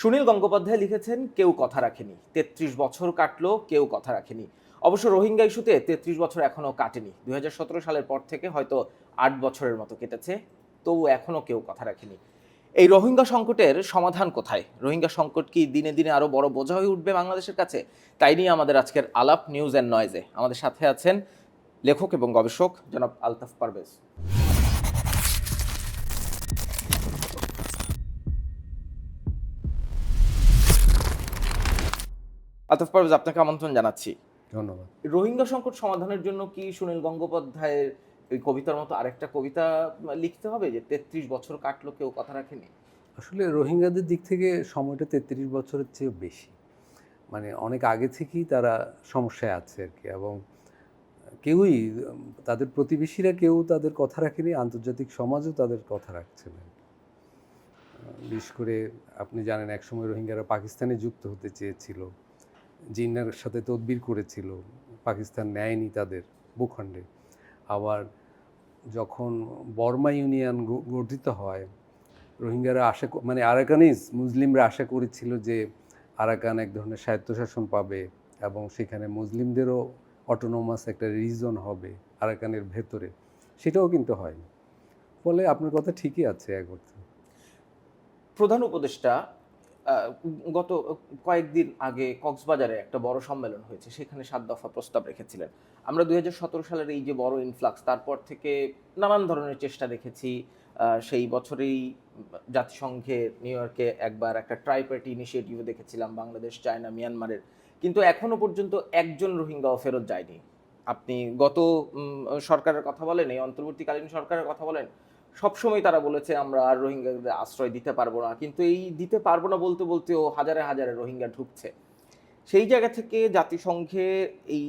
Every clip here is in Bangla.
সুনীল গঙ্গোপাধ্যায় লিখেছেন, কেউ কথা রাখেনি। তেত্রিশ বছর কাটলো, কেউ কথা রাখেনি। অবশ্য রোহিঙ্গা ইস্যুতে তেত্রিশ বছর এখনও কাটেনি। দু হাজার সতেরো সালের পর থেকে হয়তো আট বছরের মতো কেটেছে, তবু এখনও কেউ কথা রাখেনি। এই রোহিঙ্গা সংকটের সমাধান কোথায়? রোহিঙ্গা সংকট কি দিনে দিনে আরও বড় বোঝা হয়ে উঠবে বাংলাদেশের কাছে? তাই নিয়ে আমাদের আজকের আলাপ নিউজ অ্যান্ড নয়েজে আমাদের সাথে আছেন লেখক এবং গবেষক জনাব আলতাফ পারভেজ। আলতাফ পারভেজ আপনাকে আমন্ত্রণ জানাচ্ছি। ধন্যবাদ। রোহিঙ্গা সংকট সমাধানের জন্য কি সুনীল গঙ্গোপাধ্যায়ের ওই কবিতার মতো আরেকটা কবিতা লিখতে হবে? যে তেত্রিশ বছর কাটলো কেউ কথা রাখেনি। আসলে রোহিঙ্গাদের দিক থেকে সময়টা তেত্রিশ বছরের চেয়েও বেশি। মানে অনেক আগে থেকেই তারা সমস্যায় আছে আর কি এবং কেউই তাদের প্রতিবেশীরা কেউ তাদের কথা রাখেনি আন্তর্জাতিক সমাজও তাদের কথা রাখছে না। বিশেষ করে আপনি জানেন একসময় রোহিঙ্গারা পাকিস্তানে যুক্ত হতে চেয়েছিল। জিন্নার সাথে তদবির করেছিল, পাকিস্তান নেয়নি তাদের ভূখণ্ডে। আবার যখন বর্মা ইউনিয়ন গঠিত হয়, রোহিঙ্গারা আশা মানে আরাকানিজ মুসলিমরা আশা করেছিল যে আরাকান এক ধরনের স্বায়ত্তশাসন পাবে এবং সেখানে মুসলিমদেরও অটোনোমাস একটা রিজন হবে আরাকানের ভেতরে। সেটাও কিন্তু হয়নি। ফলে আপনার কথা ঠিকই আছে এক অর্থে প্রধান উপদেষ্টা গত কয়েকদিন আগে কক্সবাজারে একটা বড় সম্মেলন হয়েছে, সেখানে সাত দফা প্রস্তাব রেখেছিলেন। আমরা দু হাজার সতেরো সালের এই যে বড় ইনফ্লাক্স তারপর থেকে নানান ধরনের চেষ্টা দেখেছি। সেই বছরেই জাতিসংঘে নিউ ইয়র্কে একবার একটা ট্রাইপার্টি ইনিশিয়েটিভ দেখেছিলাম, বাংলাদেশ, চায়না, মিয়ানমারের। কিন্তু এখনও পর্যন্ত একজন রোহিঙ্গাও ফেরত যায়নি। আপনি গত সরকারের কথা বলেন, এই অন্তর্বর্তীকালীন সরকারের কথা বলেন সবসময় তারা বলেছে, আমরা আর রোহিঙ্গাদের আশ্রয় দিতে পারব না। কিন্তু এই দিতে পারব না বলতে বলতেও হাজারে হাজারে রোহিঙ্গা ঢুকছে। সেই জায়গা থেকে জাতিসংঘে এই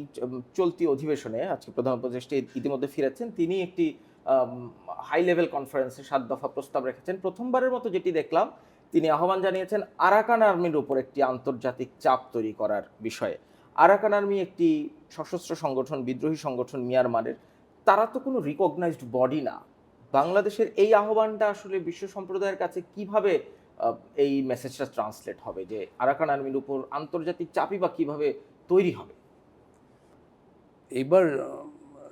চলতি অধিবেশনে, আজকে প্রধান উপদেষ্টা ইতিমধ্যে ফিরেছেন, তিনি একটি হাই লেভেল কনফারেন্সে সাত দফা প্রস্তাব রেখেছেন। প্রথমবারের মতো যেটি দেখলাম, তিনি আহ্বান জানিয়েছেন আরাকান আর্মির উপর একটি আন্তর্জাতিক চাপ তৈরি করার বিষয়ে। আরাকান আর্মি একটি সশস্ত্র সংগঠন, বিদ্রোহী সংগঠন মিয়ানমারের। তারা তো কোনো রিকগনাইজড বডি না। বাংলাদেশের এই আহ্বানটা আসলে বিশ্ব সম্প্রদায়ের কাছে কীভাবে এই মেসেজটা ট্রান্সলেট হবে? যে আরাকান আর্মির উপর আন্তর্জাতিক চাপই বা কীভাবে তৈরি হবে? এইবার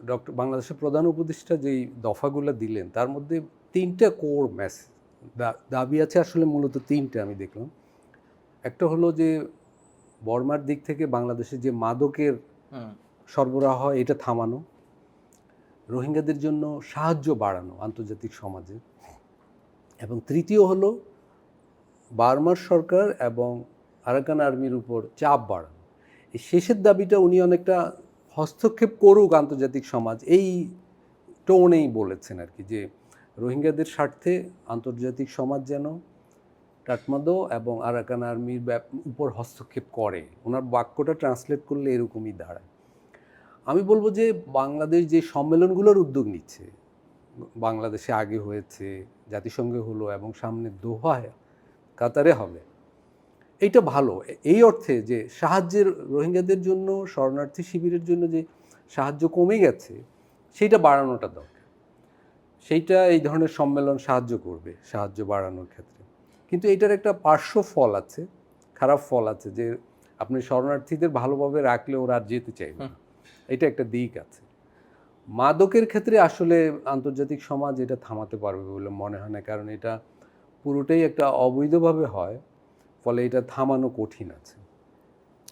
ডক্টর বাংলাদেশের প্রধান উপদেষ্টা যেই দফাগুলো দিলেন তার মধ্যে তিনটা কোর মেসেজ দাবি আছে আসলে মূলত তিনটা আমি দেখলাম। একটা হলো যে বর্মার দিক থেকে বাংলাদেশে যে মাদকের সরবরাহ হয় এটা থামানো। রোহিঙ্গাদের জন্য সাহায্য বাড়ানো আন্তর্জাতিক সমাজে। এবং তৃতীয় হলো বার্মার সরকার এবং আরাকান আর্মির উপর চাপ বাড়ানো। এই শেষের দাবিটা উনি অনেকটা হস্তক্ষেপ করুক আন্তর্জাতিক সমাজ, এই টোনেই বলেছেন আর কি যে রোহিঙ্গাদের স্বার্থে আন্তর্জাতিক সমাজ যেন কাঠমাদো এবং আরাকান আর্মির উপর হস্তক্ষেপ করে। ওনার বাক্যটা ট্রান্সলেট করলে এরকমই দাঁড়ায়। আমি বলব যে বাংলাদেশ যে সম্মেলনগুলোর উদ্যোগ নিচ্ছে, বাংলাদেশে আগে হয়েছে, জাতিসংঘে হলো এবং সামনে দোহায় কাতারে হবে, এইটা ভালো। এই অর্থে যে সাহায্যের রোহিঙ্গাদের জন্য, শরণার্থী শিবিরের জন্য যে সাহায্য কমে গেছে, সেইটা বাড়ানোটা দরকার। সেইটা এই ধরনের সম্মেলন সাহায্য করবে, সাহায্য বাড়ানোর ক্ষেত্রে। কিন্তু এটার একটা পার্শ্ব ফল আছে, খারাপ ফল আছে যে আপনি শরণার্থীদের ভালোভাবে রাখলে ওরা আর যেতে চাইবে না। এটা একটা দিক আছে। মাদকের ক্ষেত্রে আসলে আন্তর্জাতিক সমাজ এটা থামাতে পারবে বলে মনে হয় না, কারণ এটা পুরোটাই একটা অবৈধভাবে হয়, ফলে এটা থামানো কঠিন আছে।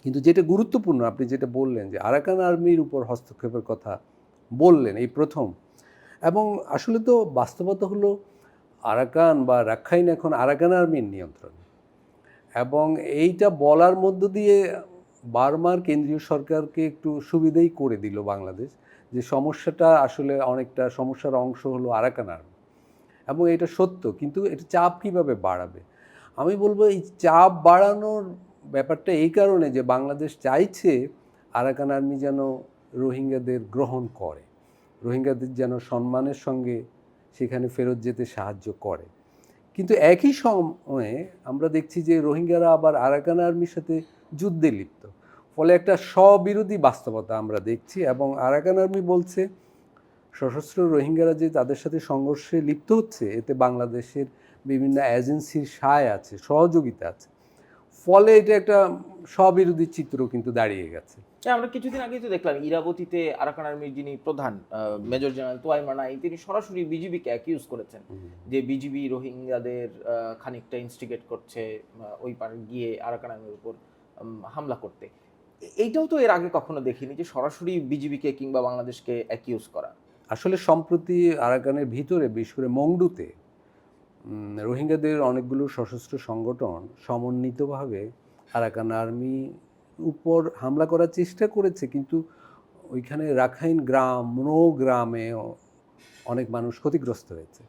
কিন্তু যেটা গুরুত্বপূর্ণ, আপনি যেটা বললেন যে আরাকান আর্মির উপর হস্তক্ষেপের কথা বললেন, এই প্রথম। এবং আসলে তো বাস্তবতা হলো আরাকান বা রাখাইন এখন আরাকান আর্মির নিয়ন্ত্রণে। এবং এইটা বলার মধ্য দিয়ে বার্মার কেন্দ্রীয় সরকারকে একটু সুবিধেই করে দিল বাংলাদেশ, যে সমস্যাটা আসলে অনেকটা সমস্যার অংশ হলো আরাকান আর্মি। এবং এটা সত্য, কিন্তু এটা চাপ কীভাবে বাড়াবে? আমি বলব এই চাপ বাড়ানোর ব্যাপারটা এই কারণে যে বাংলাদেশ চাইছে আরাকান আর্মি যেন রোহিঙ্গাদের গ্রহণ করে, রোহিঙ্গাদের যেন সম্মানের সঙ্গে সেখানে ফেরত যেতে সাহায্য করে। কিন্তু একই সময়ে আমরা দেখছি যে রোহিঙ্গারা আবার আরাকান আর্মির সাথে যুদ্ধে লিপ্ত। ফলে একটা স্ববিরোধী বাস্তবতা আমরা দেখছি এবং আরাকান আর্মি বলছে সশস্ত্র রোহিঙ্গারা যে তাদের সাথে সংঘর্ষে লিপ্ত হচ্ছে এতে বাংলাদেশের বিভিন্ন এজেন্সির সায় আছে সহযোগিতা আছে। ফলে এটা একটা স্ববিরোধী চিত্র কিন্তু দাঁড়িয়ে গেছে। আমরা কিছুদিন আগেই তো দেখলাম ইরাবতীতে আরাকান আর্মির যিনি প্রধান মেজর জেনারেল তোয়াইমা নাই তিনি সরাসরি বিজিবিকে অ্যাকিউজ করেছেন যে বিজিবি রোহিঙ্গাদের খানিকটা ইনস্টিগেট করছে ওই পারে গিয়ে আরাকান আর্মির উপর হামলা করতে। এইটাও তো এর আগে কখনো দেখিনি যে সরাসরি বিজিবিকে কিংবা বাংলাদেশকে অ্যাকিউজ করা। আসলে সম্প্রতি আরাকানের ভিতরে, বিশেষ করে মংডুতে রোহিঙ্গাদের অনেকগুলো সশস্ত্র সংগঠন সমন্বিতভাবে আরাকান আর্মি উপর হামলা করার চেষ্টা করেছে, কিন্তু ওইখানে রাখাইন গ্রাম, মনো গ্রামে অনেক মানুষ ক্ষতিগ্রস্ত হয়েছে।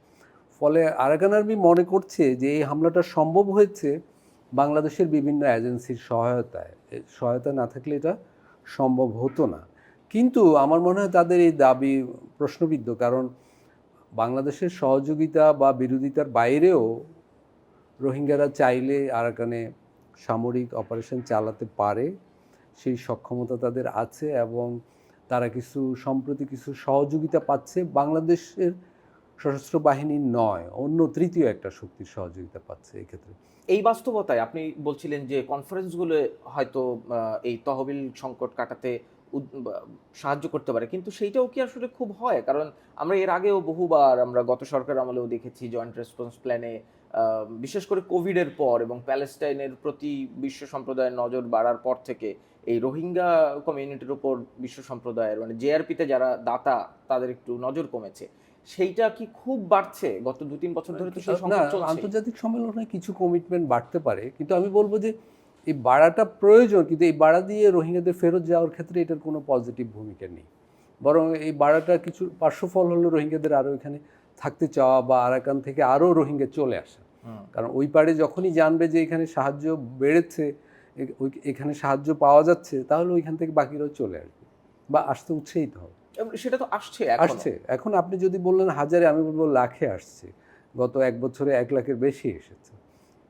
ফলে আরাকান আর্মি মনে করছে যে এই হামলাটা সম্ভব হয়েছে বাংলাদেশের বিভিন্ন এজেন্সির সহায়তায়। সহায়তা না থাকলে এটা সম্ভব হতো না। কিন্তু আমার মনে হয় তাদের এই দাবি প্রশ্নবিদ্ধ, কারণ বাংলাদেশের সহযোগিতা বা বিরোধিতার বাইরেও রোহিঙ্গারা চাইলে আরাকানে সামরিক অপারেশন চালাতে পারে, সেই সক্ষমতা তাদের আছে এবং তারা কিছু, সম্প্রতি কিছু সহযোগিতা পাচ্ছে। বাংলাদেশের সশস্ত্র বাহিনী নয়, অন্য তৃতীয় একটা শক্তির সহযোগিতা পাচ্ছে এক্ষেত্রে এই বাস্তবতায় আপনি বলছিলেন যে কনফারেন্সগুলো হয়তো এই তহবিল সংকট কাটাতে সাহায্য করতে পারে। কিন্তু সেইটাও কি আসলে খুব হয়? কারণ আমরা এর আগেও বহুবার আমরা গত সরকার আমলেও দেখেছি জয়েন্ট রেসপন্স প্ল্যানে বিশেষ করে কোভিডের পর এবং প্যালেস্টাইনের প্রতি বিশ্ব সম্প্রদায়ের নজর বাড়ার পর থেকে এই রোহিঙ্গা কমিউনিটির উপর বিশ্ব সম্প্রদায়ের মানে জেআরপিতে যারা দাতা, তাদের একটু নজর কমেছে। সেইটা কি খুব বাড়ছে? গত দু তিন বছর ধরে তো সেই আন্তর্জাতিক সম্মেলনে কিছু কমিটমেন্ট বাড়তে পারে। কিন্তু আমি বলব যে এই বাড়াটা প্রয়োজন কিন্তু এই বাড়া দিয়ে রোহিঙ্গাদের ফেরত যাওয়ার ক্ষেত্রে এটার কোনো পজিটিভ ভূমিকা নেই। বরং এই বাড়াটা কিছু পার্শ্বফল হলো রোহিঙ্গাদের আরও এখানে থাকতে চাওয়া বা আরাকান থেকে আরও রোহিঙ্গা চলে আসা। কারণ ওই পাড়ে যখনই জানবে যে এখানে সাহায্য বেড়েছে ওই- এখানে সাহায্য পাওয়া যাচ্ছে তাহলে ওইখান থেকে বাকিরাও চলে আসবে বা আসতে উৎসাহিত হবে। সেটা তো আসছে আসছে। এখন আপনি যদি বললেন হাজারে আমি বলব লাখে আসছে। গত এক বছরে এক লাখের বেশি এসেছে।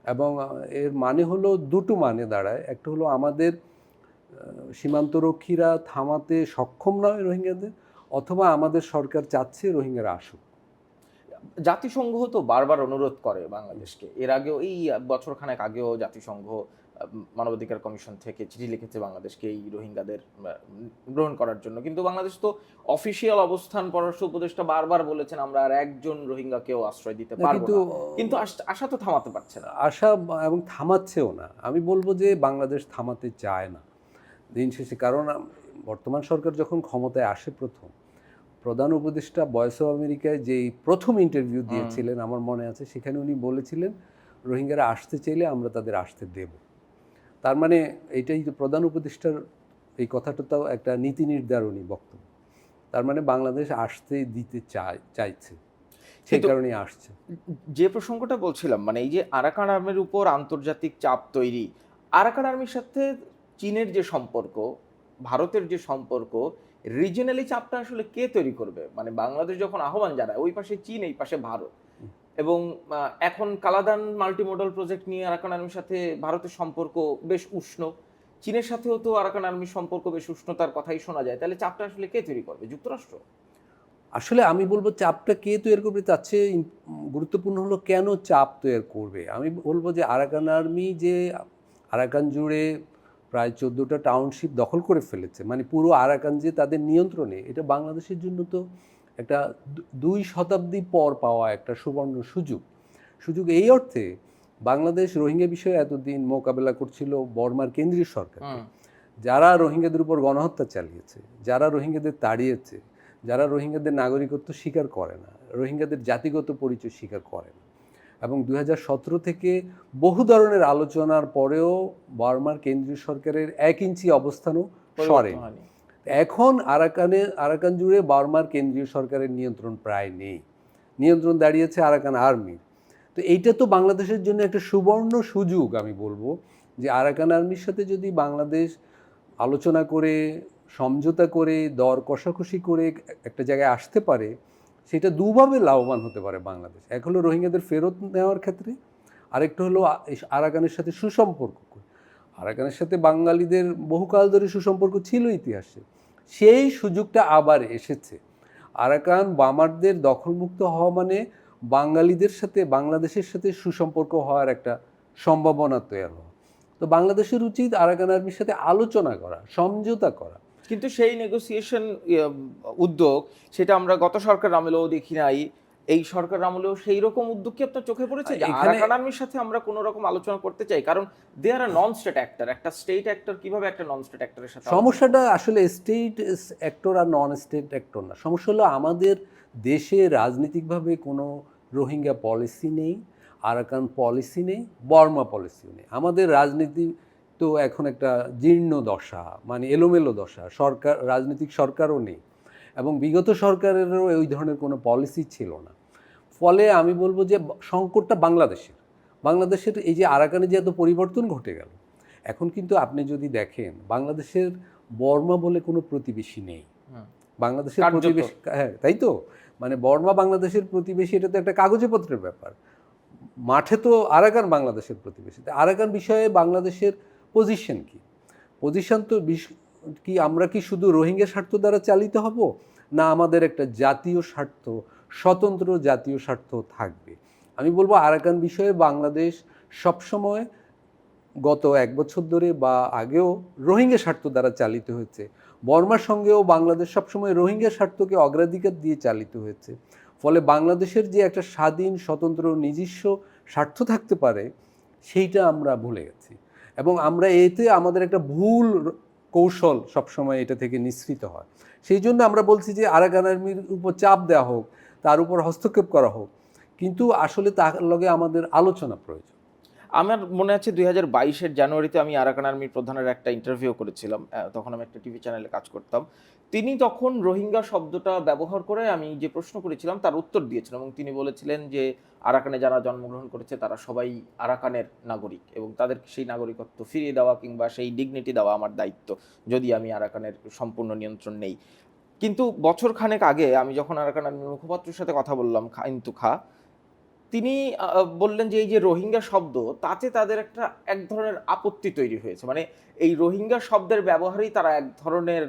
এবং এর মানে হলো দুটো মানে দাঁড়ায়। একটা হলো আমাদের সীমান্তরক্ষীরা থামাতে সক্ষম নয় রোহিঙ্গাদের অথবা আমাদের সরকার চাচ্ছে রোহিঙ্গারা আসুক। জাতিসংঘ তো বারবার অনুরোধ করে বাংলাদেশকে। এর আগেও এই বছরখানেক আগেও জাতিসংঘ মানবাধিকার কমিশন থেকে চিঠি লিখেছে বাংলাদেশকে এই রোহিঙ্গাদের গ্রহণ করার জন্য। কিন্তু বাংলাদেশ তো অফিসিয়াল অবস্থান পররাষ্ট্র উপদেষ্টা বারবার বলেছেন আমরা আর একজন রোহিঙ্গাকেও আশ্রয় দিতে পারব কিন্তু কিন্তু আশা তো থামাতে পারছে না। আশা এবং থামাচ্ছেও না। আমি বলব যে বাংলাদেশ থামাতে চায় না দিন শেষে। কারণ বর্তমান সরকার যখন ক্ষমতায় আসে প্রথম প্রধান উপদেষ্টা ভয়েস অফ আমেরিকায় যেই প্রথম ইন্টারভিউ দিয়েছিলেন আমার মনে আছে সেখানে উনি বলেছিলেন রোহিঙ্গারা আসতে চাইলে আমরা তাদের আসতে দেব। তার মানে এটাই তো প্রধান উপদেষ্টার এই কথাটা তো একটা নীতি নির্ধারণী বক্তব্য। তার মানে বাংলাদেশ আসতে দিতে চায় চাইছে। সেই কারণেই আসছে। যে প্রসঙ্গটা বলছিলাম মানে এই যে আরাকান আর্মির উপর আন্তর্জাতিক চাপ তৈরি আরাকান আর্মির সাথে চীনের যে সম্পর্ক ভারতের যে সম্পর্ক রিজিনালি চাপটা আসলে কে তৈরি করবে? মানে বাংলাদেশ যখন আহ্বান জানায় ওই পাশে চীন এই পাশে ভারত। এবং এখন কালাদান মাল্টিমোডাল প্রজেক্ট নিয়ে আরাকান আর্মির সাথে ভারতের সম্পর্ক বেশ উষ্ণ। চীনের সাথেও তো আরাকান আর্মির সম্পর্ক বেশ উষ্ণতার কথাই শোনা যায়। তাহলে চাপটা আসলে কে তৈরি করবে? যুক্তরাষ্ট্র? আসলে আমি বলব চাপটা কে তৈরি করবে, তার চেয়ে গুরুত্বপূর্ণ হলো কেন চাপ তৈরি করবে। আমি বলব যে আরাকান আর্মি যে আরাকান জুড়ে প্রায় চোদ্দোটা টাউনশিপ দখল করে ফেলেছে মানে পুরো আরাকান যে তাদের নিয়ন্ত্রণে, এটা বাংলাদেশের জন্য তো একটা দুই শতাব্দী পর পাওয়া একটা সুবর্ণ সুযোগ। সুযোগ এই অর্থে বাংলাদেশ রোহিঙ্গা বিষয়ে এতদিন মোকাবেলা করছিল বর্মার কেন্দ্রীয় সরকার যারা রোহিঙ্গাদের উপর গণহত্যা চালিয়েছে যারা রোহিঙ্গাদের তাড়িয়েছে যারা রোহিঙ্গাদের নাগরিকত্ব স্বীকার করে না রোহিঙ্গাদের জাতিগত পরিচয় স্বীকার করে না। এবং দুই হাজার সতেরো থেকে বহু ধরনের আলোচনার পরেও বার্মার কেন্দ্রীয় সরকারের এক ইঞ্চি অবস্থানও সরে। এখন আরাকানে, আরাকান জুড়ে বার্মার কেন্দ্রীয় সরকারের নিয়ন্ত্রণ প্রায় নেই। নিয়ন্ত্রণ দাঁড়িয়েছে আরাকান আর্মির তো এইটা তো বাংলাদেশের জন্য একটা সুবর্ণ সুযোগ, আমি বলব, যে আরাকান আর্মির সাথে যদি বাংলাদেশ আলোচনা করে, সমঝোতা করে, দর কষাকষি করে একটা জায়গায় আসতে পারে, সেটা দুভাবে লাভবান হতে পারে বাংলাদেশ। এক হলো রোহিঙ্গাদের ফেরত নেওয়ার ক্ষেত্রে, আরেকটা হলো আরাকানের সাথে সুসম্পর্ক। আরাকানের সাথে বাঙালিদের বহুকাল ধরে সুসম্পর্ক ছিল ইতিহাসে। সেই সুযোগটা আবার এসেছে। আরাকান বামারদের দখলমুক্ত হওয়া মানে বাঙালিদের সাথে, বাংলাদেশের সাথে সুসম্পর্ক হওয়ার একটা সম্ভাবনা তৈরি তো বাংলাদেশের উচিত আরাকান আর্মির সাথে আলোচনা করা, সমঝোতা করা। কিন্তু সেই নেগোসিয়েশন উদ্যোগ, সেটা আমরা গত সরকার আমলেও দেখি নাই। এই সরকার আমলেও সেই রকম উদ্যোগ কি আপনার চোখে পড়েছে? যে আরাকান আর্মির সাথে আমরা কোনো রকম আলোচনা করতে চাই কারণ they are non state actor একটা স্টেট অ্যাক্টর কীভাবে একটা নন স্টেট অ্যাক্টরের সাথে সমস্যাটা আসলে স্টেট অ্যাক্টর আর নন স্টেট অ্যাক্টর না। সমস্যা হলো আমাদের দেশে রাজনৈতিকভাবে কোনো রোহিঙ্গা পলিসি নেই আরাকান পলিসি নেই বর্মা পলিসিও নেই। আমাদের রাজনীতি তো এখন একটা জীর্ণ দশা মানে এলোমেলো দশা। সরকার রাজনৈতিক সরকারও নেই। এবং বিগত সরকারেরও ওই ধরনের কোনো পলিসি ছিল না। ফলে আমি বলব যে সংকটটা বাংলাদেশের। বাংলাদেশের এই যে আরাকানে যে এত পরিবর্তন ঘটে গেল এখন কিন্তু আপনি যদি দেখেন বাংলাদেশের বর্মা বলে কোনো প্রতিবেশী নেই। বাংলাদেশের প্রতিবেশী হ্যাঁ তাই তো? মানে বর্মা বাংলাদেশের প্রতিবেশী এটা তো একটা কাগজে পত্রের ব্যাপার। মাঠে তো আরাকান বাংলাদেশের প্রতিবেশী। তা আরাকান বিষয়ে বাংলাদেশের পজিশন কি? পজিশন তো বিশ- কি আমরা কি শুধু রোহিঙ্গা স্বার্থ দ্বারা চালিত হব? না আমাদের একটা জাতীয় স্বার্থ স্বতন্ত্র জাতীয় স্বার্থ থাকবে। আমি বলব আরাকান বিষয়ে বাংলাদেশ সবসময় গত এক বছর ধরে বা আগেও রোহিঙ্গা স্বার্থ দ্বারা চালিত হয়েছে। বর্মার সঙ্গেও বাংলাদেশ সবসময় রোহিঙ্গা স্বার্থকে অগ্রাধিকার দিয়ে চালিত হয়েছে। ফলে বাংলাদেশের যে একটা স্বাধীন, স্বতন্ত্র, নিজস্ব স্বার্থ থাকতে পারে, সেইটা আমরা ভুলে গেছি। এবং আমরা এতে আমাদের একটা ভুল কৌশল সবসময় এটা থেকে নিঃসৃত হয়। সেই জন্য আমরা বলছি যে আরাকান আর্মির উপর চাপ দেওয়া হোক তার উপর হস্তক্ষেপ করা হোক। কিন্তু আসলে তার লগে আমাদের আলোচনা প্রয়োজন। আমার মনে আছে দুই হাজার বাইশের জানুয়ারিতে আমি আরাকান আর্মির প্রধানের একটা ইন্টারভিউ করেছিলাম তখন আমি একটা টিভি চ্যানেলে কাজ করতাম। তিনি তখন রোহিঙ্গা শব্দটা ব্যবহার করে আমি যে প্রশ্ন করেছিলাম তার উত্তর দিয়েছিলেন এবং তিনি বলেছিলেন যে আরাকানে যারা জন্মগ্রহণ করেছে তারা সবাই আরাকানের নাগরিক এবং তাদের সেই নাগরিকত্ব ফিরিয়ে দেওয়া কিংবা সেই ডিগনিটি দেওয়া আমার দায়িত্ব, যদি আমি আরাকানের সম্পূর্ণ নিয়ন্ত্রণ নেই। কিন্তু বছর খানেক আগে আমি যখন আরাকান মুখপাত্রের সাথে কথা বললাম, খা ইন্তু খা তিনি বললেন যে এই যে রোহিঙ্গা শব্দ, তাতে তাদের একটা এক ধরনের আপত্তি তৈরি হয়েছে। মানে এই রোহিঙ্গা শব্দের ব্যবহারেই তারা এক ধরনের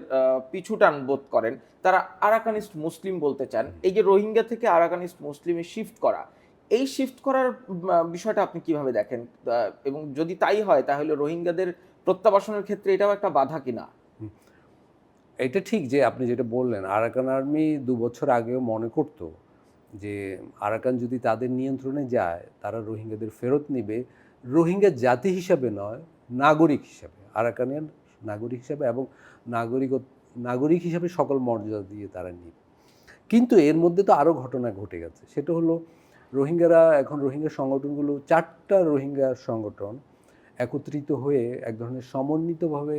পিছুটান বোধ করেন। তারা আরাকানিস্ট মুসলিম বলতে চান। এই যে রোহিঙ্গা থেকে আরাকানিস্ট মুসলিমে শিফট করা, এই শিফট করার বিষয়টা আপনি কীভাবে দেখেন? এবং যদি তাই হয়, তাহলে রোহিঙ্গাদের প্রত্যাবাসনের ক্ষেত্রে এটাও একটা বাধা কিনা? এটা ঠিক যে আপনি যেটা বললেন, আরাকান আর্মি দু বছর আগেও মনে করতো যে আরাকান যদি তাদের নিয়ন্ত্রণে যায়, তারা রোহিঙ্গাদের ফেরত নেবে। রোহিঙ্গা জাতি হিসাবে নয়, নাগরিক হিসাবে। আরাকানের নাগরিক হিসাবে এবং নাগরিক নাগরিক হিসাবে সকল মর্যাদা দিয়ে তারা নেবে। কিন্তু এর মধ্যে তো আরও ঘটনা ঘটে গেছে। সেটা হলো রোহিঙ্গারা, এখন রোহিঙ্গা সংগঠনগুলো চারটা রোহিঙ্গা সংগঠন একত্রিত হয়ে এক ধরনের সমন্বিতভাবে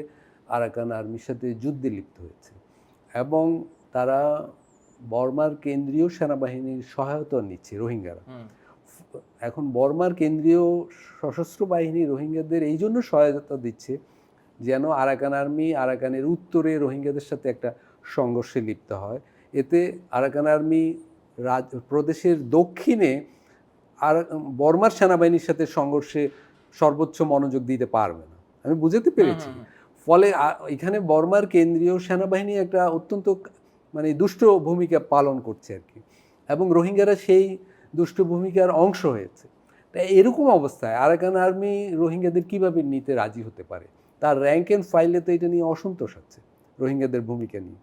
আরাকান আর্মির সাথে যুদ্ধে লিপ্ত হয়েছে এবং তারা বর্মার কেন্দ্রীয় সেনাবাহিনীর সহায়তা নিচ্ছে রোহিঙ্গারা। এখন বর্মার কেন্দ্রীয় সশস্ত্র বাহিনী রোহিঙ্গাদের এই জন্য সহায়তা দিচ্ছে যেন আরাকান আর্মি আরাকানের উত্তরে রোহিঙ্গাদের সাথে একটা সংঘর্ষে লিপ্ত হয়। এতে আরাকান আর্মি রাজ প্রদেশের দক্ষিণে আর বর্মার সেনাবাহিনীর সাথে সংঘর্ষে সর্বোচ্চ মনোযোগ দিতে পারবে না। আমি বুঝতে পেরেছি। ফলে এখানে বর্মার কেন্দ্রীয় সেনাবাহিনী একটা অত্যন্ত মানে দুষ্ট ভূমিকা পালন করছে আর কি। এবং রোহিঙ্গারা সেই দুষ্ট ভূমিকার অংশ হয়েছে। তা এরকম অবস্থায় আরাকান আর্মি রোহিঙ্গাদের কীভাবে নিতে রাজি হতে পারে? তার র্যাঙ্ক অ্যান্ড ফাইলে তো এটা নিয়ে অসন্তোষ আছে, রোহিঙ্গাদের ভূমিকা নিয়ে।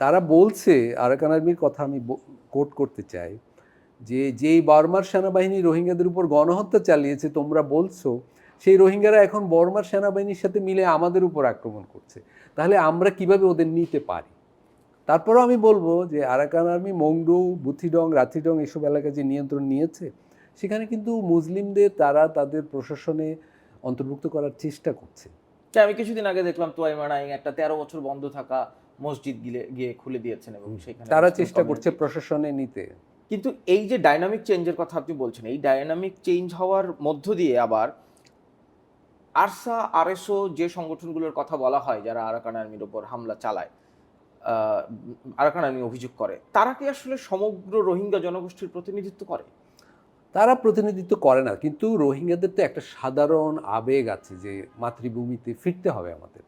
তারা বলছে, আরাকান আর্মির কথা আমি কোট করতে চাই, যে যেই বর্মার সেনাবাহিনী রোহিঙ্গাদের উপর গণহত্যা চালিয়েছে, তোমরা বলছো সেই রোহিঙ্গারা এখন বর্মার সেনাবাহিনীর সাথে মিলে আমাদের উপর আক্রমণ করছে। তাহলে আমরা কীভাবে ওদের নিতে পারি? তারপরেও আমি বলব যে Arakan army Maungdaw Buthidaung Rathedaung এসব এলাকা যে নিয়ন্ত্রণ নিয়েছে সেখানে কিন্তু মুসলিমদের তারা তাদের প্রশাসনে অন্তর্ভুক্ত করার চেষ্টা করছে। আমি কিছুদিন আগে দেখলাম তোয়াইমানাই একটা তেরো বছর বন্ধ থাকা মসজিদ গিলে গিয়ে খুলে দিয়েছেন এবং সেখানে তারা চেষ্টা করছে প্রশাসনে নিতে। কিন্তু এই যে ডাইনামিক চেঞ্জের কথা আপনি বলছেন এই ডাইনামিক চেঞ্জ হওয়ার মধ্য দিয়ে আবার আরসা, আরএসও যে সংগঠনগুলোর কথা বলা হয়, যারা আরাকান আর্মির ওপর হামলা চালায় আরাকান আর্মি অভিযোগ করে, তারা কি আসলে সমগ্র রোহিঙ্গা জনগোষ্ঠীর প্রতিনিধিত্ব করে? তারা প্রতিনিধিত্ব করে না, কিন্তু রোহিঙ্গাদের তো একটা সাধারণ আবেগ আছে যে মাতৃভূমিতে ফিরতে হবে আমাদের।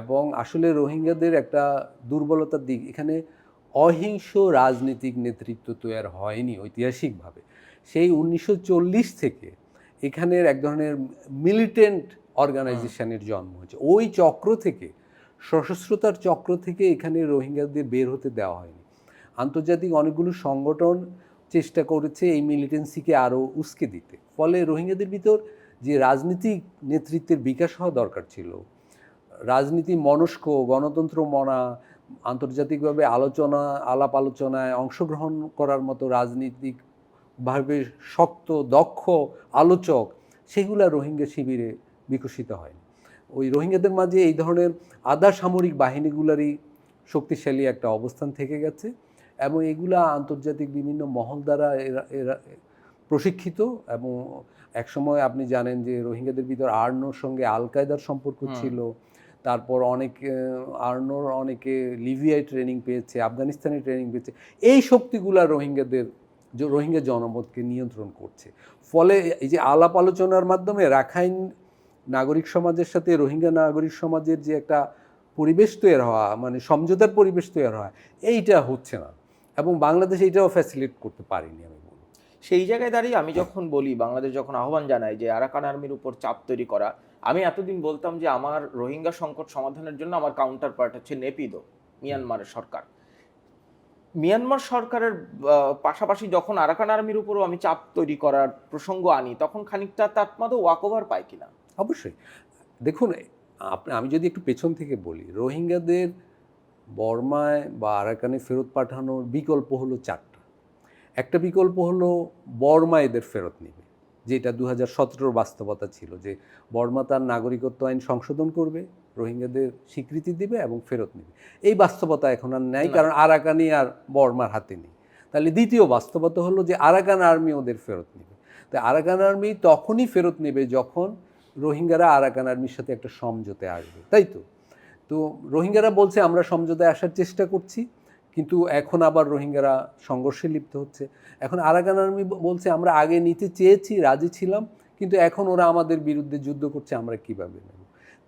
এবং আসলে রোহিঙ্গাদের একটা দুর্বলতার দিক, এখানে অহিংস রাজনৈতিক নেতৃত্ব তৈরি হয়নি ঐতিহাসিকভাবে। সেই উনিশশো চল্লিশ থেকে এখানের এক ধরনের মিলিটেন্ট অর্গানাইজেশনের জন্ম হয়েছে। ওই চক্র থেকে, সশস্ত্রতার চক্র থেকে এখানে রোহিঙ্গাদের বের হতে দেওয়া হয়নি। আন্তর্জাতিক অনেকগুলো সংগঠন চেষ্টা করেছে এই মিলিটেন্সিকে আরও উস্কে দিতে। ফলে রোহিঙ্গাদের ভিতর যে রাজনীতিক নেতৃত্বের বিকাশ হওয়া দরকার ছিল, রাজনীতি মনস্ক, গণতন্ত্র মনা, আন্তর্জাতিকভাবে আলোচনা, আলাপ আলোচনায় অংশগ্রহণ করার মতো রাজনীতিকভাবে শক্ত, দক্ষ আলোচক, সেগুলা রোহিঙ্গা শিবিরে বিকশিত হয়নি। ওই রোহিঙ্গাদের মাঝে এই ধরনের আধা সামরিক বাহিনীগুলারই শক্তিশালী একটা অবস্থান থেকে গেছে এবং এগুলা আন্তর্জাতিক বিভিন্ন মহল দ্বারা এরা এরা প্রশিক্ষিত এবং একসময় আপনি জানেন যে রোহিঙ্গাদের ভিতর আর্নোর সঙ্গে আল কায়দার সম্পর্ক ছিল তারপর অনেক আর্নোর অনেকে লিবিয়ায় ট্রেনিং পেয়েছে আফগানিস্তানে ট্রেনিং পেয়েছে এই শক্তিগুলা রোহিঙ্গাদের রোহিঙ্গা জনমতকে নিয়ন্ত্রণ করছে। ফলে এই যে আলাপ আলোচনার মাধ্যমে রাখাইন নাগরিক সমাজের সাথে রোহিঙ্গা নাগরিক সমাজের যে একটা পরিবেশ তৈরি হওয়া মানে সমঝোতার পরিবেশ তৈরি হওয়া, এইটা হচ্ছে না। এবং বাংলাদেশ এইটাও ফ্যাসিলিট করতে পারিনি আমি বলব। সেই জায়গায় দাঁড়িয়ে আমি যখন বলি, বাংলাদেশ যখন আহ্বান জানায় যে আরাকান আর্মির উপর চাপ তৈরি করা, আমি এতদিন বলতাম যে আমার রোহিঙ্গা সংকট সমাধানের জন্য আমার কাউন্টার পার্ট হচ্ছে নেপিদো মিয়ানমারের সরকার। মিয়ানমার সরকারের পাশাপাশি যখন আরাকান আর্মির উপরও আমি চাপ তৈরি করার প্রসঙ্গ আনি, তখন খানিকটা তার মতো ওয়াক ওভার পায় কিনা। অবশ্যই। দেখুন আপনি আমি যদি একটু পেছন থেকে বলি রোহিঙ্গাদের বর্মায় বা আরাকানে ফেরত পাঠানোর বিকল্প হলো চারটা। একটা বিকল্প হলো বর্মা এদের ফেরত নেবে যেটা দু হাজার সতেরোর বাস্তবতা ছিল যে বর্মা তার নাগরিকত্ব আইন সংশোধন করবে রোহিঙ্গাদের স্বীকৃতি দিবে এবং ফেরত নেবে। এই বাস্তবতা এখন আর নেই না। কারণ আরাকানি আর বর্মার হাতে নেই। তাহলে দ্বিতীয় বাস্তবতা হলো যে আরাকান আর্মি ওদের ফেরত নেবে। তাই আরাকান আর্মি তখনই ফেরত নেবে যখন রোহিঙ্গারা আরাকান আর্মির সাথে একটা সমঝোতে আসবে, তাই তো? তো রোহিঙ্গারা বলছে, আমরা সমঝোতায় আসার চেষ্টা করছি, কিন্তু এখন আবার রোহিঙ্গারা সংঘর্ষে লিপ্ত হচ্ছে। এখন আরাকান আর্মি বলছে, আমরা আগে নিতে চেয়েছি, রাজি ছিলাম, কিন্তু এখন ওরা আমাদের বিরুদ্ধে যুদ্ধ করছে, আমরা কীভাবে নেব?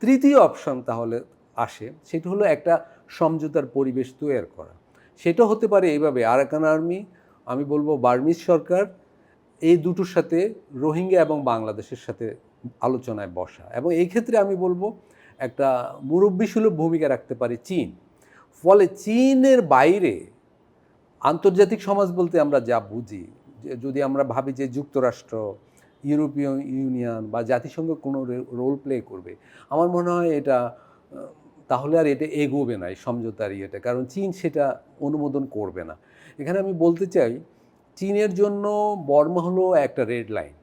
তৃতীয় অপশন তাহলে আসে, সেটা হলো একটা সমঝোতার পরিবেশ তৈরি করা। সেটা হতে পারে এইভাবে আরাকান আর্মি আমি বলব বার্মিজ সরকার, এই দুটোর সাথে রোহিঙ্গা এবং বাংলাদেশের সাথে আলোচনায় বসা। এবং এই ক্ষেত্রে আমি বলব, একটা মুরব্বীসুলভ ভূমিকা রাখতে পারে চীন। ফলে চীনের বাইরে আন্তর্জাতিক সমাজ বলতে আমরা যা বুঝি যদি আমরা ভাবি যে যুক্তরাষ্ট্র, ইউরোপীয় ইউনিয়ন বা জাতিসংঘ কোনো রোল প্লে করবে, আমার মনে হয় এটা, তাহলে আর এটা এগোবে না এই সমঝোতার ইয়েটা, কারণ চীন সেটা অনুমোদন করবে না। এখানে আমি বলতে চাই, চীনের জন্য বর্মা হলো একটা রেড লাইন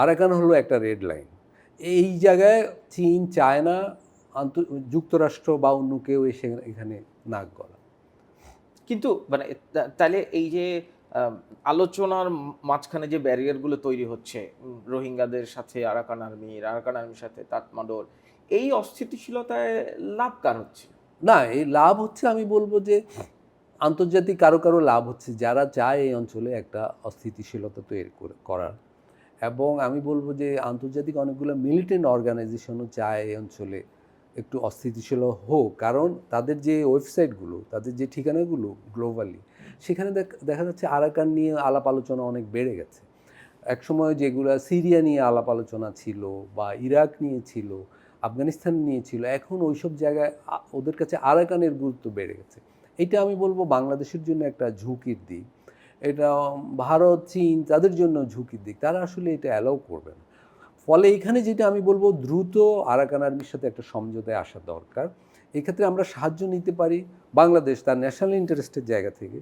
আরাকান হলো একটা রেড লাইন এই জায়গায় চীন চায় না আন্ত যুক্তরাষ্ট্র বা অন্য কেউ এসে এখানে নাক গলা। কিন্তু মানে তাহলে এই যে আলোচনার মাঝখানে যে ব্যারিয়ারগুলো তৈরি হচ্ছে রোহিঙ্গাদের সাথে আরাকান আর্মির আরাকান আর্মির সাথে তাতমাডোর এই অস্থিতিশীলতায় লাভ কার হচ্ছে? না এই লাভ হচ্ছে আমি বলব যে আন্তর্জাতিক কারও কারও লাভ হচ্ছে যারা চায় এই অঞ্চলে একটা অস্থিতিশীলতা তৈরি করে- করার। এবং আমি বলব যে আন্তর্জাতিক অনেকগুলো মিলিটেন্ট অর্গানাইজেশনও চায় এই অঞ্চলে একটু অস্থিতিশীল হোক। কারণ তাদের যে ওয়েবসাইটগুলো তাদের যে ঠিকানাগুলো গ্লোবালি সেখানে দেখ- যাচ্ছে আরাকান নিয়ে আলাপ আলোচনা অনেক বেড়ে গেছে। একসময় যেগুলো সিরিয়া নিয়ে আলাপ আলোচনা ছিল বা ইরাক নিয়ে ছিল, আফগানিস্তান নিয়ে ছিল, এখন ওইসব জায়গায় ওদের কাছে আরাকানের গুরুত্ব বেড়ে গেছে। এটা আমি বলব বাংলাদেশের জন্য একটা ঝুঁকির দিক। এটা ভারত, চীন তাদের জন্য ঝুঁকির দিক। তারা আসলে এটা অ্যালাউ করবে না। ফলে এখানে যেটা আমি বলব, দ্রুত আরাকান আর্মির সাথে একটা সমঝোতায় আসা দরকার। এক্ষেত্রে আমরা সাহায্য নিতে পারি বাংলাদেশ তার ন্যাশনাল ইন্টারেস্টের জায়গা থেকে,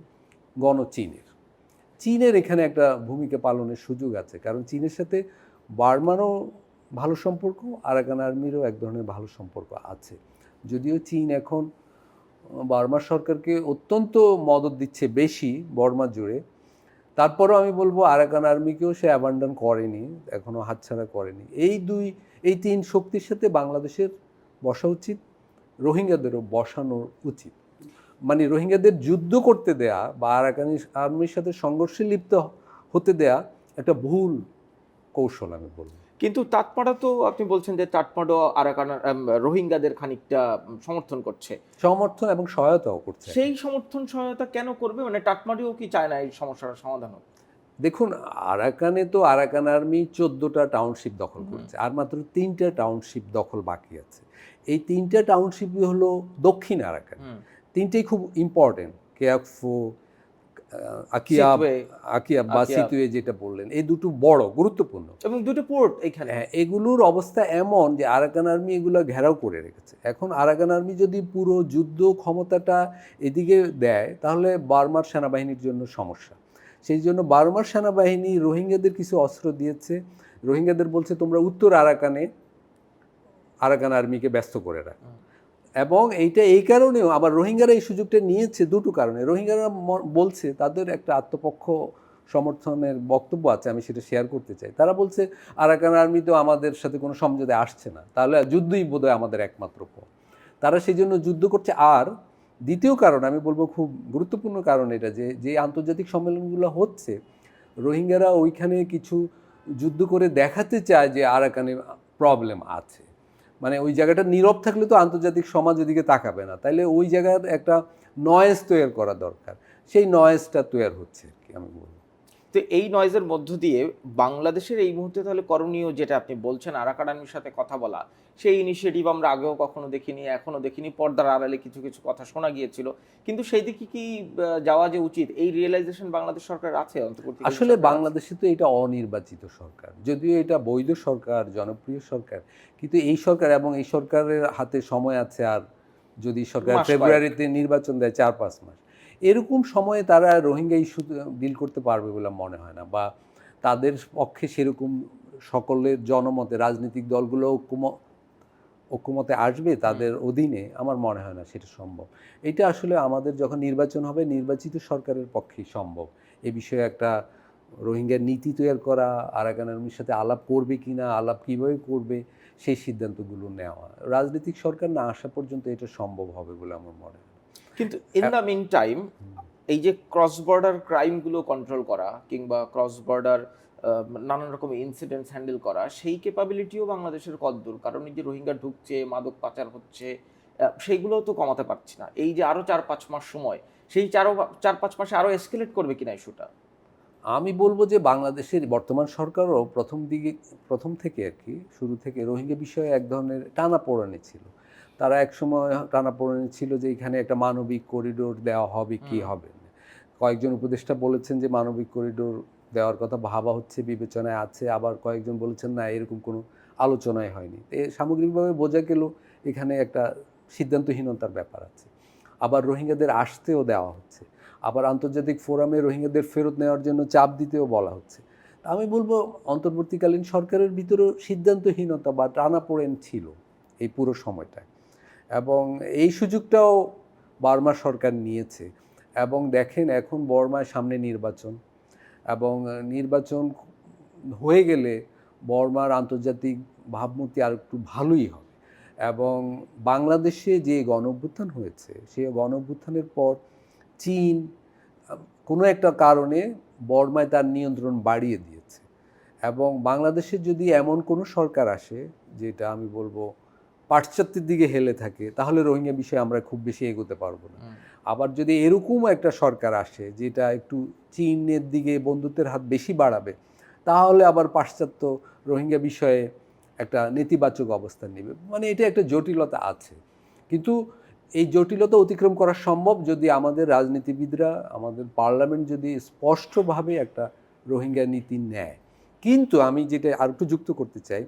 গণ চীনের। চীনের এখানে একটা ভূমিকা পালনের সুযোগ আছে, কারণ চীনের সাথে বার্মারও ভালো সম্পর্ক, আরাকান আর্মিরও এক ধরনের ভালো সম্পর্ক আছে। যদিও চীন এখন বার্মা সরকারকে অত্যন্ত মদত দিচ্ছে বেশি বর্মা জুড়ে। তারপরও আমি বলব আরাকান আর্মিকেও সে অ্যাবান্ডন করেনি এখনও হাতছাড়া করেনি। এই দুই, এই তিন শক্তির সাথে বাংলাদেশের বসা উচিত, রোহিঙ্গাদেরও বসানো উচিত। মানে রোহিঙ্গাদের যুদ্ধ করতে দেয়া বা আরাকানি আর্মির সাথে সংঘর্ষে লিপ্ত হতে দেয়া একটা ভুল কৌশল আমি বলব। কিন্তু তাতমাডা তো আপনি বলছেন যে তাতমাডো আরাকান রোহিঙ্গাদের খানিকটা সমর্থন করছে। সমর্থন এবং সহায়তাও করছে। সেই সমর্থন সহায়তা কেন করবে? মানে টাটমাডিও কি চায় না এই সমস্যার সমাধান হোক? দেখুন আরাকানে তো আরাকান আর্মি চোদ্দোটা টাউনশিপ দখল করেছে আর মাত্র তিনটা টাউনশিপ দখল বাকি আছে। এই তিনটা টাউনশিপই হলো দক্ষিণ আরাকান। তিনটেই খুব ইম্পর্টেন্ট কেয়াকফো আকিয়াব সিটওয়ে আকিয়াব বা সিতুয়ে যেটা বললেন এই দুটো বড় গুরুত্বপূর্ণ। এবং দুটো পোর্ট এখানে। হ্যাঁ এগুলোর অবস্থা এমন যে আরাকান আর্মি এগুলো ঘেরাও করে রেখেছে। এখন আরাকান আর্মি যদি পুরো যুদ্ধ ক্ষমতাটা এদিকে দেয় তাহলে বার্মার সেনাবাহিনীর জন্য সমস্যা। সেই জন্য বার্মার সেনাবাহিনী রোহিঙ্গাদের কিছু অস্ত্র দিয়েছে। রোহিঙ্গাদের বলছে তোমরা উত্তর আরাকানে আরাকান আর্মিকে ব্যস্ত করে রাখ। এবং এইটা এই কারণেও আবার রোহিঙ্গারা এই সুযোগটা নিয়েছে দুটো কারণে। রোহিঙ্গারা বলছে, তাদের একটা আত্মপক্ষ সমর্থনের বক্তব্য আছে, আমি সেটা শেয়ার করতে চাই। তারা বলছে, আরাকান আর্মি তো আমাদের সাথে কোনো সমঝোতায় আসছে না। তাহলে যুদ্ধই বোধহয় আমাদের একমাত্র পথ। তারা সেই জন্য যুদ্ধ করছে। আর দ্বিতীয় কারণ, আমি বলব খুব গুরুত্বপূর্ণ কারণ এটা যে যে আন্তর্জাতিক সম্মেলনগুলো হচ্ছে, রোহিঙ্গারা ওইখানে কিছু যুদ্ধ করে দেখাতে চায় যে আরাকানে প্রবলেম আছে। মানে ওই জায়গাটা নীরব থাকলে তো আন্তর্জাতিক সমাজ ওদিকে তাকাবে না। তাইলে ওই জায়গার একটা নয়েজ তৈরি করা দরকার। সেই নয়েজটা তৈরি হচ্ছে আর কি, আমি বলব। তো এই নয়েজের মধ্য দিয়ে বাংলাদেশের এই মুহূর্তে তাহলে করণীয় যেটা আপনি বলছেন আরাকান আর্মির সাথে কথা বলা সেই ইনিশিয়েটিভ আমরা আগেও কখনো দেখিনি এখনও দেখিনি পর্দার আড়ালে কিছু কিছু কথা শোনা গিয়েছিল। কিন্তু সেই দিকে কি যাওয়া যে উচিত এই রিয়েলাইজেশন বাংলাদেশ সরকার আছে অন্তর্বর্তী আসলে বাংলাদেশে তো এটা অনির্বাচিত সরকার। যদিও এটা বৈধ সরকার জনপ্রিয় সরকার কিন্তু এই সরকার এবং এই সরকারের হাতে সময় আছে আর যদি সরকার ফেব্রুয়ারিতে নির্বাচন দেয় চার পাঁচ মাস। এরকম সময়ে তারা রোহিঙ্গা ইস্যু ডিল করতে পারবে বলে মনে হয় না বা তাদের পক্ষে সেরকম সকলের জনমতে রাজনৈতিক দলগুলো ঐক্যম ঐক্যমতে আসবে তাদের অধীনে আমার মনে হয় না সেটা সম্ভব। এটা আসলে আমাদের যখন নির্বাচন হবে নির্বাচিত সরকারের পক্ষেই সম্ভব। এ বিষয়ে একটা রোহিঙ্গার নীতি তৈরি করা আরাকান আর্মির সাথে আলাপ করবে কি না আলাপ কীভাবে করবে সেই সিদ্ধান্তগুলো নেওয়া। রাজনৈতিক সরকার না আসা পর্যন্ত এটা সম্ভব হবে বলে আমার মনে হয়। কিন্তু ইন দ্য মিন টাইম এই যে ক্রস বর্ডার ক্রাইমগুলো কন্ট্রোল করা কিংবা ক্রস বর্ডার নানান রকম ইনসিডেন্টস হ্যান্ডেল করা, সেই ক্যাপাবিলিটিও বাংলাদেশের কদ্দূর কারণ এই যে রোহিঙ্গা ঢুকছে, মাদক পাচার হচ্ছে সেইগুলোও তো কমাতে পারছি না। এই যে আরও চার পাঁচ মাস সময়, সেই চারো চার পাঁচ মাসে আরও এসকেলেট করবে কিনা ইস্যুটা আমি বলব যে বাংলাদেশের বর্তমান সরকারও প্রথম দিকে, প্রথম থেকে আর কি, শুরু থেকে রোহিঙ্গা বিষয়ে এক ধরনের টানা পোড়ানি ছিল। তারা এক সময় টানা পোড়ানি ছিল যে এখানে একটা মানবিক করিডোর দেওয়া হবে কি হবে? না। কয়েকজন উপদেষ্টা বলেছেন যে মানবিক করিডোর দেওয়ার কথা ভাবা হচ্ছে বিবেচনায় আছে। আবার কয়েকজন বলেছেন না এরকম কোনো আলোচনাই হয়নি। এ সামগ্রিকভাবে বোঝা গেল এখানে একটা সিদ্ধান্তহীনতার ব্যাপার আছে। আবার রোহিঙ্গাদের আসতেও দেওয়া হচ্ছে। আবার আন্তর্জাতিক ফোরামে রোহিঙ্গাদের ফেরত নেওয়ার জন্য চাপ দিতেও বলা হচ্ছে। তা আমি বলব অন্তর্বর্তীকালীন সরকারের ভিতরেও সিদ্ধান্তহীনতা বা টানাপোড়েন ছিল এই পুরো সময়টায়। এবং এই সুযোগটাও বার্মা সরকার নিয়েছে। এবং দেখেন এখন বর্মায় সামনে নির্বাচন এবং নির্বাচন হয়ে গেলে বর্মার আন্তর্জাতিক ভাবমূর্তি আর একটু ভালোই হবে। এবং বাংলাদেশে যে গণ অভ্যুত্থান হয়েছে সেই গণভ্যুত্থানের পর চীন কোনো একটা কারণে বর্মায় তার নিয়ন্ত্রণ বাড়িয়ে দিয়েছে। এবং বাংলাদেশে যদি এমন কোনো সরকার আসে, যেটা আমি বলব পাশ্চাত্যের দিকে হেলে থাকে তাহলে রোহিঙ্গা বিষয়ে আমরা খুব বেশি এগোতে পারব না। আবার যদি এরকম একটা সরকার আসে যেটা একটু চীনের দিকে বন্ধুত্বের হাত বেশি বাড়াবে তাহলে আবার পাশ্চাত্য রোহিঙ্গা বিষয়ে একটা নেতিবাচক অবস্থান নেবে। মানে এটা একটা জটিলতা আছে। কিন্তু এই জটিলতা অতিক্রম করা সম্ভব যদি আমাদের রাজনীতিবিদরা আমাদের পার্লামেন্ট যদি স্পষ্টভাবে একটা রোহিঙ্গা নীতি নেয়। কিন্তু আমি যেটা আর একটু যুক্ত করতে চাই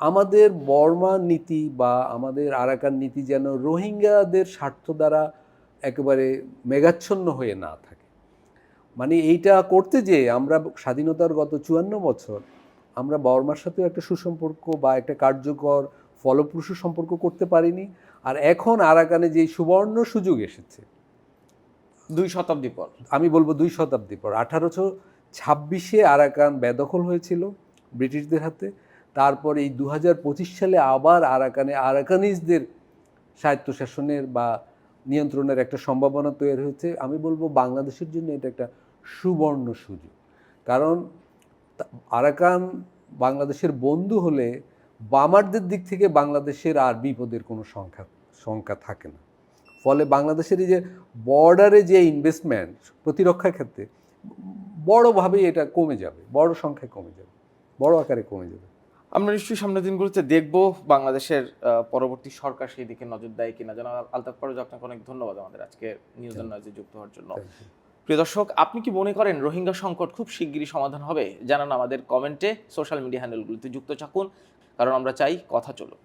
আমাদের বর্মা নীতি বা আমাদের আরাকান নীতি যেন রোহিঙ্গাদের স্বার্থ দ্বারা একেবারে মেঘাচ্ছন্ন হয়ে না থাকে। মানে এইটা করতে যে আমরা স্বাধীনতার গত চুয়ান্ন বছর আমরা বর্মার সাথেও একটা সুসম্পর্ক বা একটা কার্যকর ফলপ্রসূ সম্পর্ক করতে পারিনি আর এখন আরাকানে যে সুবর্ণ সুযোগ এসেছে। দুই শতাব্দী পর। আমি বলব দুই শতাব্দী পর। আঠারোশো ছাব্বিশে আরাকান বেদখল হয়েছিল ব্রিটিশদের হাতে। তারপর এই দু সালে আবার আরাকানে আরাকানিজদের স্বায়ত্তশাসনের বা নিয়ন্ত্রণের একটা সম্ভাবনা তৈরি হয়েছে। আমি বলব বাংলাদেশের জন্য এটা একটা সুবর্ণ সুযোগ। কারণ আরাকান বাংলাদেশের বন্ধু হলে বামারদের দিক থেকে বাংলাদেশের আর বিপদের কোনো সংখ্যা সংখ্যা থাকে না। ফলে বাংলাদেশের এই যে বর্ডারে যে ইনভেস্টমেন্ট প্রতিরক্ষা ক্ষেত্রে বড়োভাবেই এটা কমে যাবে, বড় সংখ্যায় কমে যাবে, বড় আকারে কমে যাবে। আমরা নিশ্চয়ই সামনের দিনগুলোতে দেখব বাংলাদেশের পরবর্তী সরকার সেই দিকে নজর দেয় কিনা। জানা আলতাফ পারোজ আপনাকে অনেক ধন্যবাদ আমাদের আজকে নিউজ নয় যুক্ত হওয়ার জন্য। প্রিয় দর্শক আপনি কি মনে করেন রোহিঙ্গা সংকট খুব শিগগিরই সমাধান হবে? জানান আমাদের কমেন্টে সোশ্যাল মিডিয়া হ্যান্ডেলগুলিতে যুক্ত থাকুন কারণ আমরা চাই কথা চলুক।